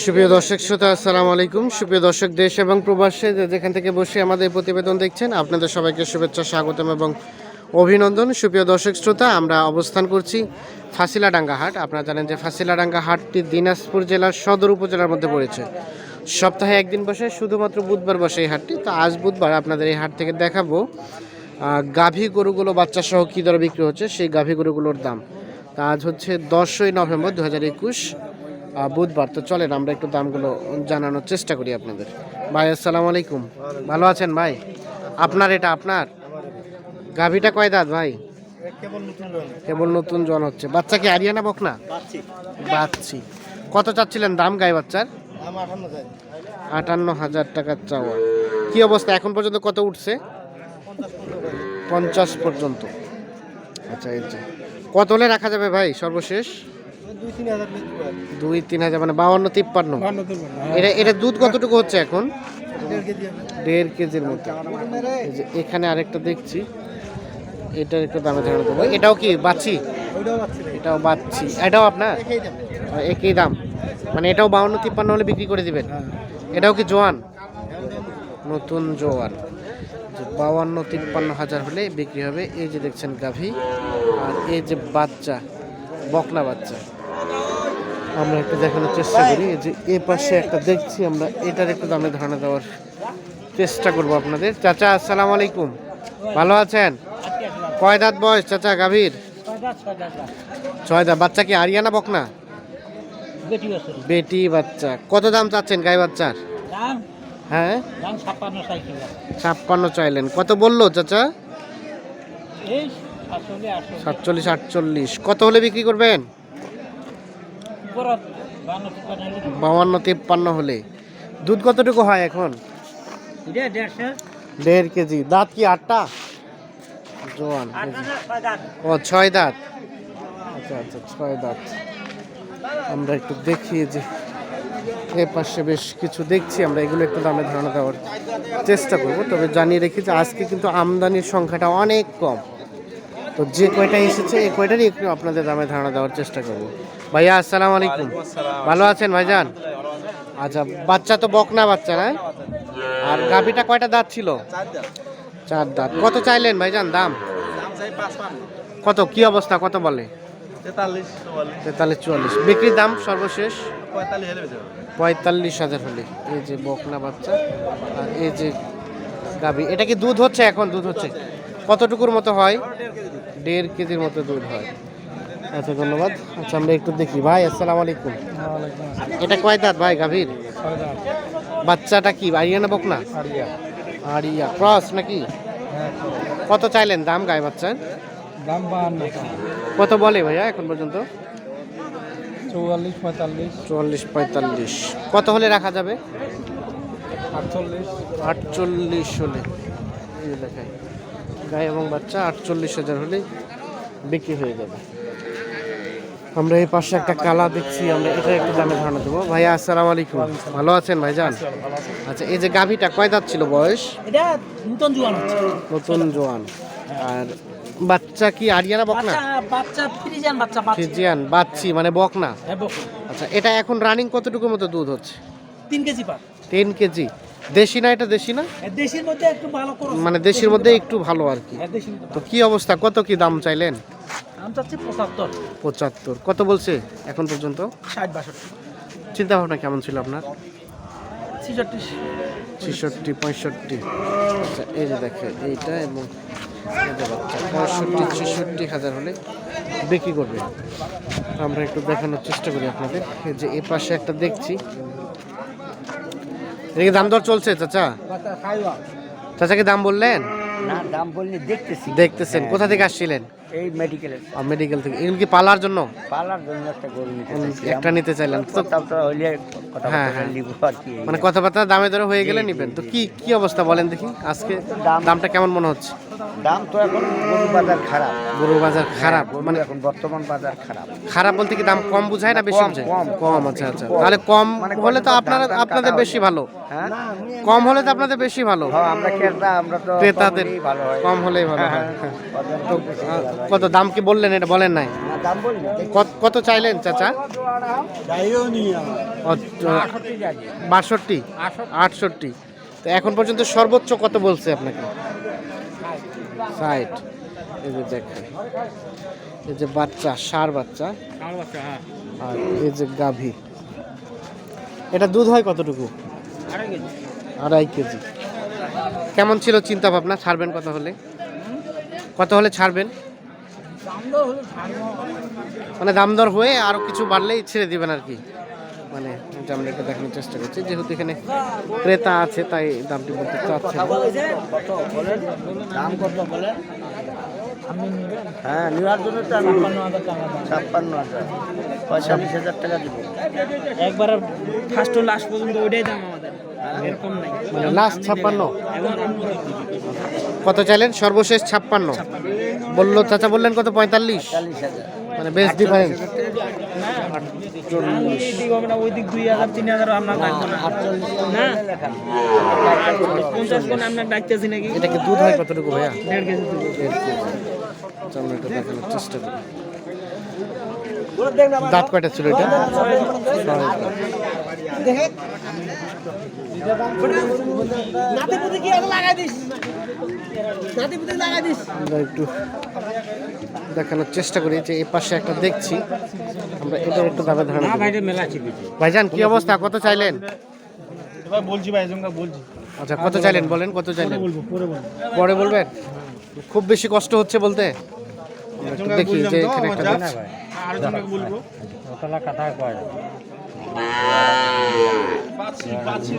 সুপ্রিয় দর্শক শ্রোতা, আসসালামু আলাইকুম। সুপ্রিয় দর্শক, দেশ এবং প্রবাসে যেখান থেকে বসে আমাদের প্রতিবেদন দেখছেন, আপনাদের সবাইকে শুভেচ্ছা, স্বাগতম এবং অভিনন্দন। সুপ্রিয় দর্শক শ্রোতা, আমরা অবস্থান করছি ফাঁসিলাডাঙ্গা হাট। আপনারা জানেন যে ফাঁসিলাডাঙ্গা হাটটি দিনাজপুর জেলার সদর উপজেলার মধ্যে পড়েছে। সপ্তাহে একদিন বসে, শুধুমাত্র বুধবার বসে এই হাটটি। তো আজ বুধবার আপনাদের এই হাট থেকে দেখাবো গাভী গরুগুলো বাচ্চা সহ কী দরে বিক্রি হচ্ছে, সেই গাভী গরুগুলোর দাম। তা আজ হচ্ছে দশই নভেম্বর দু হাজার একুশ। বুধবার। তো চলেন আমরা একটু দামগুলো জানানোর চেষ্টা করি আপনাদের। ভাই আসসালামু আলাইকুম। ভালো আছেন ভাই? আপনার এটা আপনার? গাভীটা কয় দাঁত ভাই? কেবল নতুন জন হচ্ছে। বাচ্চা কি আরিয়ানা বক না বাচ্চি। কত চাচ্ছিলেন দাম গায়ে বাচ্চার? আটান্ন হাজার। টাকার চাওয়া। কি অবস্থা? এখন পর্যন্ত কত উঠছে? পঞ্চাশ পর্যন্ত। আচ্ছা এই কত হলে রাখা যাবে ভাই সর্বশেষ? দুই তিন হাজার মানে বাউন্ন তিপ্পান্ন? এটা এটা দুধ কতটুকু হচ্ছে এখন? দেড় কেজির মতো। এই যে এখানে আরেকটা দেখছি। এটার একটু দামে ধারণা দেবো। এটাও কি বাচ্চি এটাও বাচ্চি এটাও আপনার? একই দাম। মানে এটাও বাউন্ন তিপ্পান্ন হলে বিক্রি করে দিবেন? এটাও কি জোয়ান? নতুন জোয়ান। বাউান্ন তিপ্পান্ন হাজার হলে বিক্রি হবে। এই যে দেখছেন গাভী আর এই যে বাচ্চা বকনা বাচ্চা। আমরা একটু দেখানোর চেষ্টা করি যে এ পাশে একটা দেখছি আমরা, এটার একটু দামে ধারণা দেওয়ার চেষ্টা করব আপনাদের। চাচা, আসসালামু আলাইকুম। ভালো আছেন? কয় দাঁত বয়স চাচা গাভীর? ছয় দাঁত। বাচ্চা কি আরিয়ানা বকনা? বেটি বাচ্চা। কত দাম চাচ্ছেন গাই বাচ্চার? হ্যাঁ? ছাপ্পান্ন চাইলেন। কত বলল চাচা? সাতচল্লিশ, আটচল্লিশ। কত হলে বিক্রি করবেন উপরত বান্ন তিপ্পান্ন হলে বাউান্ন তিপ্পান্ন হলে। দুধ কতটুকু হয় এখন? দেড় কেজি। দাঁত কি আটটা? জোয়ান ও ছয় দাঁত। আচ্ছা আচ্ছা ছয় দাঁত। আমরা একটু দেখি যে এ পাশে বেশ কিছু দেখছি। আমরা এগুলো একটু দামে ধারণা দেওয়ার চেষ্টা করব। তবে জানিয়ে রেখি যে আজকে কিন্তু আমদানির সংখ্যাটা অনেক কম। তো যে কয়টা এসেছে এই কয়টারই একটু আপনাদের দামে ধারণা দেওয়ার চেষ্টা করব। ভাইয়া আসসালামু আলাইকুম। ভালো আছেন ভাইজান? আচ্ছা বাচ্চা তো বকনা বাচ্চা না? আর গাভিটা কয়টা দাঁত ছিল? চার দাঁত। কত চাইলেন ভাইজান দাম? কত? কি অবস্থা? কত বলে? তেতাল্লিশ চুয়াল্লিশ। বিক্রির দাম সর্বশেষ? পঁয়তাল্লিশ হাজার হলে। এই যে বকনা বাচ্চা আর এই যে গাভি এটা কি দুধ হচ্ছে এখন? দুধ হচ্ছে। কতটুকুর মতো হয়? দেড় কেজির মতো দুধ হয়। আচ্ছা ধন্যবাদ। আচ্ছা আমরা একটু দেখি। ভাই আসসালামু আলাইকুম। এটা কয় দাঁত ভাই গাভীর? বাচ্চাটা কি? আরিয়ানা বকনা? আরিয়া। ক্রস নাকি? কত চাইলেন দাম গায়ে বাচ্চার? দাম কত বলে ভাইয়া এখন পর্যন্ত? চৌয়াল্লিশ পঁয়তাল্লিশ। চুয়াল্লিশ পঁয়তাল্লিশ। কত হলে রাখা যাবে? আটচল্লিশ। আটচল্লিশ হলে। এই যে দেখাই। গায়ে এবং বাচ্চা আটচল্লিশ হাজার হলে বিক্রি হয়ে যাবে। আমরা এই পাশে একটা কালা দেখছি আমরা এটা একটু দামে ধারণা দেবো। ভাইয়া আসসালামু আলাইকুম। ভালো আছেন ভাইজান? আচ্ছা এই যে গাভীটা কয় দাঁত ছিল বয়স? এটা নতুন জোয়ান নতুন জোয়ান। আর বাচ্চা কি আরিয়ানা বকনা? বাচ্চা বাচ্চা ফ্রিজিয়ান বাচ্চা বাচ্চা। বাচ্চি মানে বকনা? হ্যাঁ, বক। আচ্ছা এটা এখন রানিং কতটুকুর মতো দুধ হচ্ছে? তিন কেজি পার। Ten KG. দেশি না এটা দেশি না? দেশির মধ্যে একটু ভালো করো মানে দেশের মধ্যে একটু ভালো আর কি। হ্যাঁ তো কি অবস্থা? কত কি দাম চাইলেন? দাম চাচ্ছি পঁচাত্তর। পঁচাত্তর। কত বলছে এখন পর্যন্ত? ষাট বাষট্টি। চিন্তা ভাবনা কেমন ছিল আপনার? ছেষট্টি। ছেষট্টি পঁয়ষট্টি। আচ্ছা এই যে দেখে এইটা এবং পঁয়ষট্টি ছেষট্টি হাজার হলে বিক্রি করবে। আমরা একটু দেখানোর চেষ্টা করি আপনাদের। যে এ পাশে একটা দেখছি এদিকে দাম দর চলছে চাচা? চাচাকে দাম বললেন? না দাম বললে দেখতেছি। দেখতেছেন। কোথা থেকে আসছিলেন? এই মেডিকেলের মেডিকেল থেকে। এগুলো কি পালার জন্য? পালার জন্য একটা গরু নিতে। একটা নিতে চাইলেন। তো কথাবার্তা হইলে হ্যাঁ, হ্যাঁ। মানে কথাবার্তা দামে দরে হয়ে গেলে নিবেন। তো কি কি অবস্থা বলেন দেখি। আজকে দামটা কেমন মনে হচ্ছে? দাম তো এখন গরু বাজার খারাপ। গরু বাজার খারাপ? মানে এখন বর্তমান বাজার খারাপ। খারাপ বলতে কি দাম কম বুঝায় না বেশি বুঝায়? কম, কম আচ্ছা আচ্ছা। তাহলে কম মানে হলে তো আপনারা আপনাদের বেশি ভালো। হ্যাঁ? কম হলে তো আপনাদের বেশি ভালো। হ্যাঁ, আমরা ক্রেতা আমরা তো ক্রেতাদের কম হলেই ভালো হয়। কম হলেই ভালো হ্যাঁ, তো ভালো হয়। কত দাম কি বললেন এটা বলেন নাই? কত চাইলেন চাচা? বাষট্টি। আটষট্টি। তো এখন পর্যন্ত সর্বোচ্চ কত বলছে আপনাকে? ষাট এই যে দেখেন। এই যে বাচ্চা সার বাচ্চা। আর এই যে গাভী। এটা দুধ হয় কতটুকু? আড়াই কেজি। কেমন ছিল চিন্তা ভাবনা ছাড়বেন কত হলে? কত হলে ছাড়বেন? মানে দাম দর হয়ে আরও কিছু বাড়লেই ছেড়ে দিবেন আর কি। মানে আমরা এটা দেখানোর চেষ্টা করছি। যেহেতু এখানে ক্রেতা আছে তাই দামটি বলতে চাচ্ছে কত দাম কত বলেন হ্যাঁ নেওয়ার জন্য তো ছাপ্পান্ন হাজার। পঁয়তাল্লিশ হাজার টাকা দিব। একবার ফার্স্ট লাস্ট পর্যন্ত ওইটাই দাম আমাদের। এরকম নাই। লাস্ট ছাপ্পান্ন? কত চাইলেন? সর্বশেষ ছাপ্পান্ন। বলল চাচা বললেন কত? পঁয়তাল্লিশ? চল্লিশ হাজার। মানে বেশ ডিফারেন্স ওই দিক হবে না ওই দুই হাজার তিন হাজার আপনার না পঞ্চাশ কোন আপনার ডাকতেছি নাকি? এটা কি দুধ হয় কতটুকু ভাইয়া? দেড় কেজি দুধ। দেড় কেজি। আমরা এটা দেখানোর চেষ্টা করি। দাঁত কয়টা ছিল এটা? আমরা একটু দেখানোর চেষ্টা করি যে এই পাশে একটা দেখছি। আমরা এটার একটু দামে ধারণা ভাইজান কি অবস্থা? কত চাইলেন? বলছি ভাই বলছি। আচ্ছা কত চাইলেন বলেন। কত চাইলেন? পরে বলবেন? খুব বেশি কষ্ট হচ্ছে বলতে? দেখি যে এখানে একটা। বলব।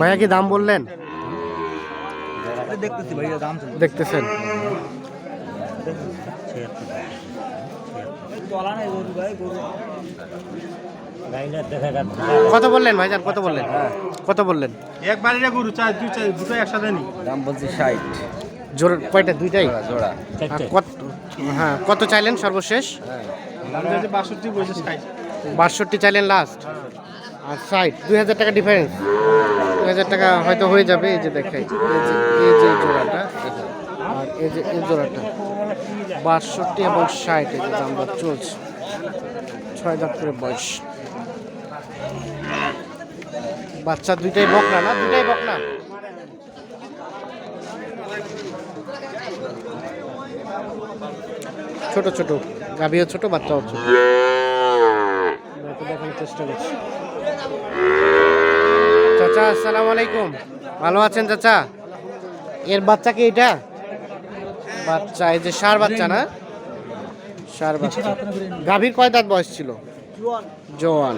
ভাইয়া কি দাম বললেন দেখতেছি ভাইয়া দাম চলছে দেখতেছেন। কত বললেন ভাইজান কত বললেন? কত বললেন? একবারই রে গরু চাই দুই চাই দুটো একসাথে নি। দাম বলছি ষাট। জোর কয়টা? দুইটাই? জোড়া কত হ্যাঁ কত চাইলেন সর্বশেষ? বাষট্টি বলছে ষাট। বাষট্টি চাইলেন লাস্ট আর ষাট দুই হাজার টাকা ডিফারেন্স হাজার টাকা হয়তো হয়ে যাবে এই যে দেখাই এই যে যে আর এই যে, এই জোড়াটা, বাষট্টি এবং ষাট, এই যে দামটা চলছে, ছয় দাঁত করে বয়স। বাচ্চা দুইটাই বকনা না? দুইটাই বকনা? ছোট ছোট, গাভিও ছোট, বাচ্চাও ছোট। দেখানোর চেষ্টা করছি। চাচা আসসালামু আলাইকুম। ভালো আছেন চাচা? এর বাচ্চা কি এটা? বাচ্চা এই যে সার বাচ্চা না? সার বাচ্চা। গাভীর কয় দাঁত বয়স ছিল? জোয়ান।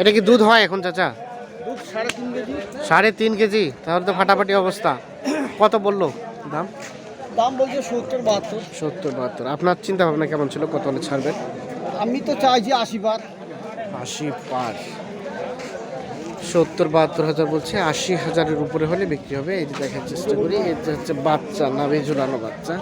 এটা কি দুধ হয় এখন চাচা? সাড়ে তিন কেজি। তাহলে তো ফাটাফাটি অবস্থা। কত বলল দাম? দাম বলছে সত্তর বাহাত্তর। সত্তর বাহাত্তর। আপনার চিন্তা ভাবনা কেমন ছিল? কত হলে ছাড়বেন? আমি তো চাইছি আশি বার আশি পার। সত্তর, বাহাত্তর হাজার বলছে, আশি হাজারের উপরে হলে বিক্রি হবে। এই যে দেখার চেষ্টা করি যে হচ্ছে বাচ্চা, নাভি ঝুলানো বাচ্চা।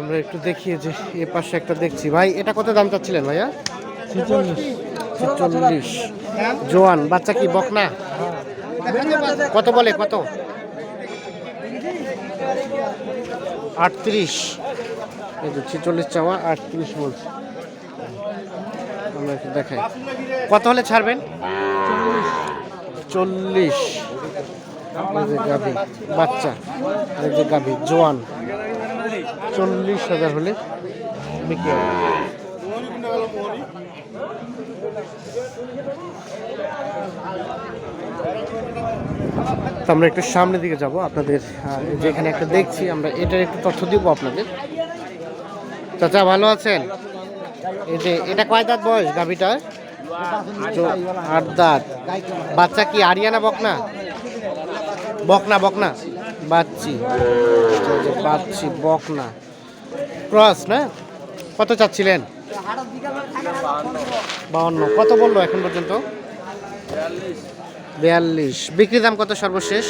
আমরা একটু দেখিয়ে যে এ পাশে একটা দেখছি। ভাই, এটা কত দাম চাচ্ছিলেন ভাইয়া? ছেচল্লিশ। জোয়ান, বাচ্চা কি বকনা? কত বলে, কত? আটত্রিশ। এই যে ছেচল্লিশ চাওয়া, আটত্রিশ বলছে। দেখাই। কত হলে ছাড়বেন? চল্লিশ। যে বাচ্চা। যে গাভী, জোয়ান। চল্লিশ হাজার হলে বিক্রি তো আমরা একটু সামনের দিকে যাব। আপনাদের যেখানে একটা দেখছি, আমরা এটার একটু তথ্য দিব আপনাদের। চাচা, ভালো আছেন? এই যে, এটা কয় দাঁত বয়স গাভিটার? আট দাঁত। বাচ্চা কি আরিয়ানা বকনা? বকনা বকনা। বাচ্চি। এই বাচ্চি, বকনা। ক্রস, না? কত চাচ্ছিলেন? বাউন্ন। কত বলল এখন পর্যন্ত? বিয়াল্লিশ। বিক্রি দাম কত সর্বশেষ?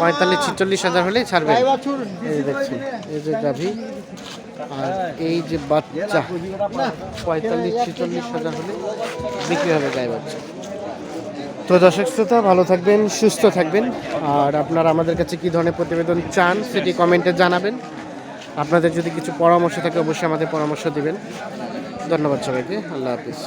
পঁয়তাল্লিশ, ছিচল্লিশ। হাজার হলেই ছাড়বে এই যে দেখছেন, এই যে গাভী। আর এই যে বাচ্চা, পঁয়তাল্লিশ, ছেচল্লিশ হাজার হলে বিক্রি হবে গায়ে বাচ্চা। তো দর্শক শ্রোতা, ভালো থাকবেন, সুস্থ থাকবেন। আর আপনারা আমাদের কাছে কি ধরনের প্রতিবেদন চান সেটি কমেন্টে জানাবেন। আপনাদের যদি কিছু পরামর্শ থাকে, অবশ্যই আমাদের পরামর্শ দিবেন। ধন্যবাদ সবাইকে। আল্লাহ হাফিজ।